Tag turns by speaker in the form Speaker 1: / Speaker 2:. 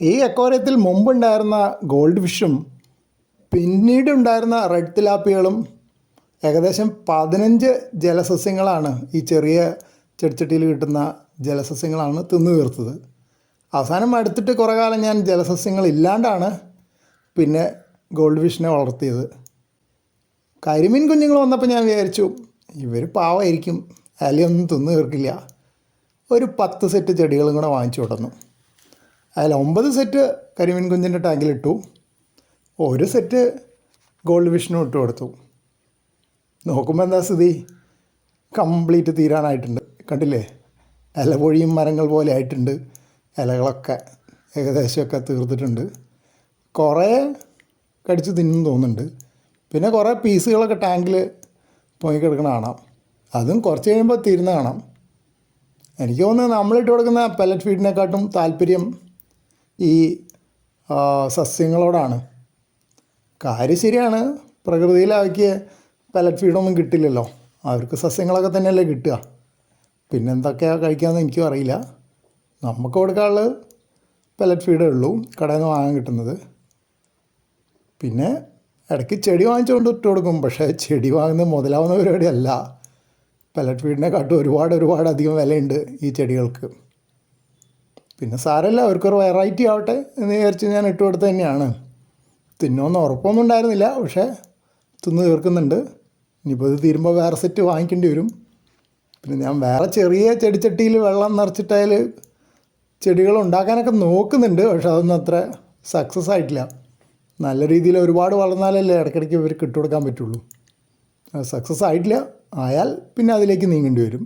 Speaker 1: ഈ അക്വാറിയത്തിൽ മുമ്പുണ്ടായിരുന്ന ഗോൾഡ് ഫിഷും പിന്നീട് ഉണ്ടായിരുന്ന റെഡ് തിലാപ്പികളും ഏകദേശം പതിനഞ്ച് ജലസസ്യങ്ങളാണ് ഈ ചെറിയ ചെടിച്ചട്ടിയിൽ കിട്ടുന്ന ജലസസ്യങ്ങളാണ് തിന്നു തീർത്തത്. അവസാനം അടുത്തിട്ട് കുറേ കാലം ഞാൻ ജലസസ്യങ്ങൾ ഇല്ലാണ്ടാണ് പിന്നെ ഗോൾഡ് ഫിഷിനെ വളർത്തിയത്. കരിമീൻ കുഞ്ഞുങ്ങൾ വന്നപ്പോൾ ഞാൻ വിചാരിച്ചു ഇവർ പാവമായിരിക്കും അലയൊന്നും തിന്നു തീർക്കില്ല. ഒരു പത്ത് സെറ്റ് ചെടികളും കൂടെ വാങ്ങിച്ചു കൊടുന്നു അതിൽ ഒമ്പത് സെറ്റ് കരിമീൻ കുഞ്ഞിന്റെ ടാങ്കിലിട്ടു. ഒരു സെറ്റ് ഗോൾഡ് വിഷ്ണു ഇട്ട് കൊടുത്തു. നോക്കുമ്പോൾ എന്താ സ്ഥിതി? കംപ്ലീറ്റ് തീരാനായിട്ടുണ്ട്. കണ്ടില്ലേ? ഇല പൊഴിയും മരങ്ങൾ പോലെ ആയിട്ടുണ്ട്. ഇലകളൊക്കെ ഏകദേശമൊക്കെ തീർത്തിട്ടുണ്ട്. കുറേ കടിച്ച് തിന്നും തോന്നുന്നുണ്ട്. പിന്നെ കുറേ പീസുകളൊക്കെ ടാങ്കിൽ പോയി കിടക്കണ കാണാം. അതും കുറച്ച് കഴിയുമ്പോൾ തീരുന്ന കാണാം. എനിക്ക് തോന്നുന്നത് നമ്മളിട്ട് കൊടുക്കുന്ന പെല്ലറ്റ് ഫീഡിനെക്കാട്ടും താല്പര്യം ഈ സസ്യങ്ങളോടാണ്. കാര്യം ശരിയാണ്. പ്രകൃതിയിൽ അവയ്ക്ക് പലറ്റ് ഫീഡൊന്നും കിട്ടില്ലല്ലോ. അവർക്ക് സസ്യങ്ങളൊക്കെ തന്നെയല്ലേ കിട്ടുക. പിന്നെ എന്തൊക്കെയാണ് കഴിക്കാമെന്ന് എനിക്കും അറിയില്ല. നമുക്ക് കൊടുക്കാനുള്ളത് പലറ്റ് ഫീഡേ ഉള്ളൂ. കടയിൽ നിന്ന് വാങ്ങാൻ കിട്ടുന്നത്. പിന്നെ ഇടയ്ക്ക് ചെടി വാങ്ങിച്ചുകൊണ്ട് ഇട്ട് കൊടുക്കും. പക്ഷേ ചെടി വാങ്ങുന്നത് മുതലാവുന്ന പരിപാടിയല്ല. പലറ്റ് ഫീഡിനെക്കാട്ടും ഒരുപാട് ഒരുപാട് അധികം വിലയുണ്ട് ഈ ചെടികൾക്ക്. പിന്നെ സാരമില്ല അവർക്കൊരു വെറൈറ്റി ആവട്ടെ എന്ന് വിചാരിച്ച് ഞാൻ ഇട്ട് കൊടുത്ത് തന്നെയാണ്. തിന്നുമെന്ന് ഉറപ്പൊന്നും ഉണ്ടായിരുന്നില്ല പക്ഷേ തിന്ന് തീർക്കുന്നുണ്ട്. ഇനിയിപ്പോൾ ഇത് തീരുമ്പോൾ വേറെ സെറ്റ് വാങ്ങിക്കേണ്ടി വരും. പിന്നെ ഞാൻ വേറെ ചെറിയ ചെടിച്ചട്ടിയിൽ വെള്ളം നിറച്ചിട്ടതിൽ ചെടികൾ ഉണ്ടാക്കാനൊക്കെ നോക്കുന്നുണ്ട് പക്ഷെ അതൊന്നും അത്ര സക്സസ് ആയിട്ടില്ല. നല്ല രീതിയിൽ ഒരുപാട് വളർന്നാലല്ലേ ഇടയ്ക്കിടയ്ക്ക് ഇവർക്ക് ഇട്ട് കൊടുക്കാൻ പറ്റുള്ളൂ. സക്സസ് ആയിട്ടില്ല ആയാൽ പിന്നെ അതിലേക്ക് നീങ്ങേണ്ടി വരും.